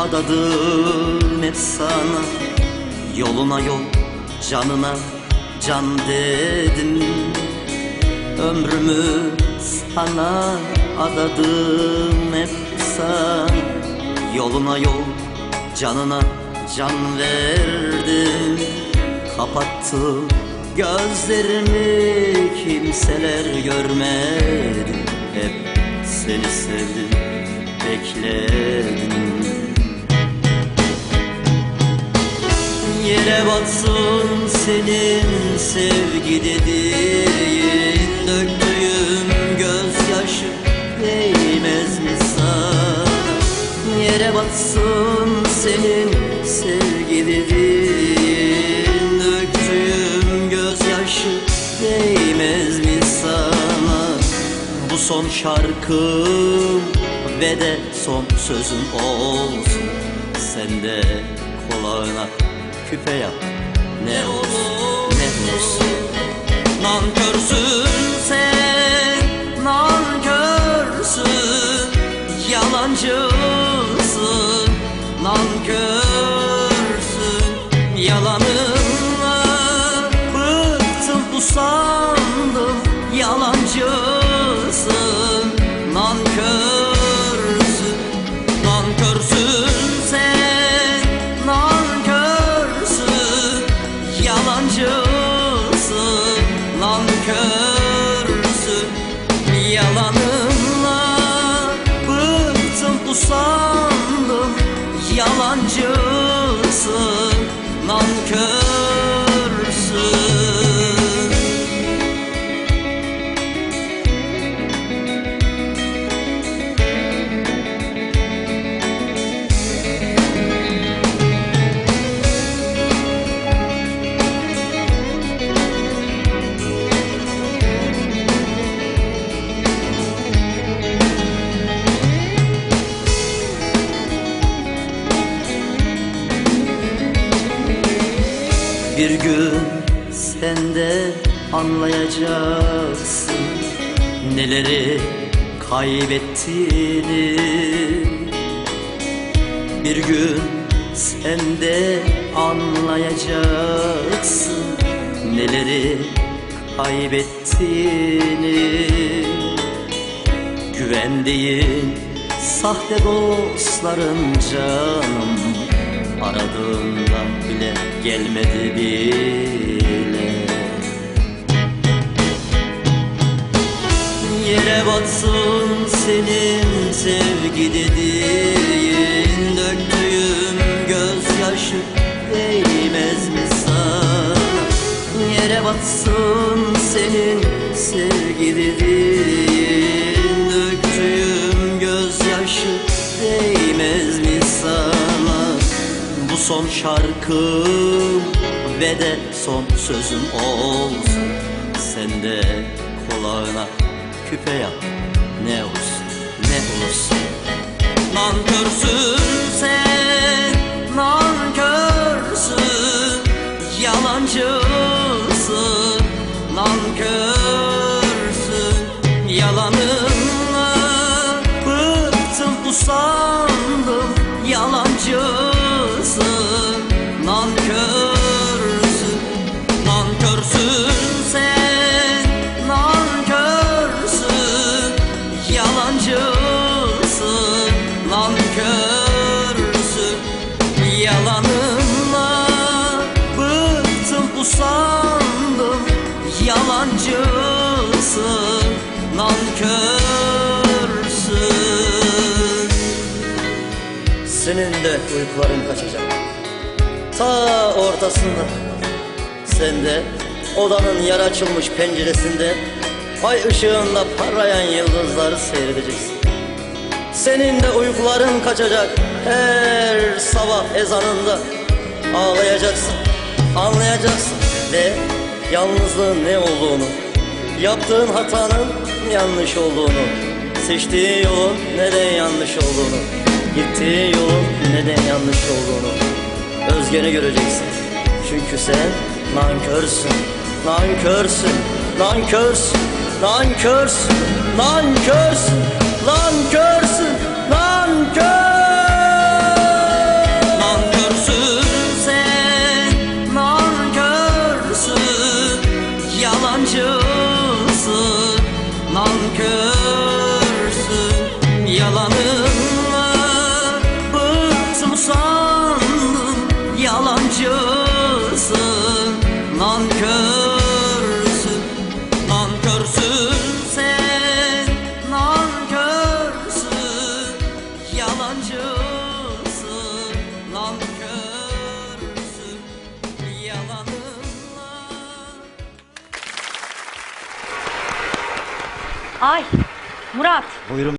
adadım hep sana. Yoluna yol, canına can dedim. Ömrümü sana adadım hep sana. Yoluna yol, canına can verdim. Kapattı gözlerimi kimseler görmedi. Hep seni sevdim, bekledim Yere batsın senin sevgi dediğin Döktüğüm gözyaşı değmez mi sana? Yere batsın senin sevgi dediğin Döktüğüm gözyaşı değmez mi sana? Bu son şarkım ve de son sözüm olsun. Sen de kulağına küpe yap. Ne olur ne olursun Nankörsün Yalancısın Nankörsün Bir gün sen de anlayacaksın Neleri kaybettiğini. Bir gün sen de anlayacaksın Neleri kaybettiğini. Güvendiğin sahte dostların canım Aradığında gelmedi bile. Yere batsın senin sevgi dediğin Döktüğüm gözyaşı değmez mi sana? Yere batsın senin son şarkım ve de son sözüm olsun. Sen de kulağına küpe yap ne olsun ne olursun Nankörsün sen nankörsün Yalancısın. Nankörsün Yalanınla bıktım usandım Yalancısın usandım Yalancısın nankörsün. Senin de uykuların kaçacak. Ta ortasında Sen de odanın yer açılmış penceresinde Ay ışığında parlayan yıldızları seyredeceksin. Senin de uykuların kaçacak her sabah ezanında Ağlayacaksın, anlayacaksın ve yalnızlığın ne olduğunu. Yaptığın hatanın yanlış olduğunu. Seçtiği yolun neden yanlış olduğunu. Gittiği yolun neden yanlış olduğunu. Özgeni göreceksin. Çünkü sen nankörsün. Nankörsün. Nankörsün. Nankörsün. Nankörsün. Nankörsün Ay Murat. Buyurun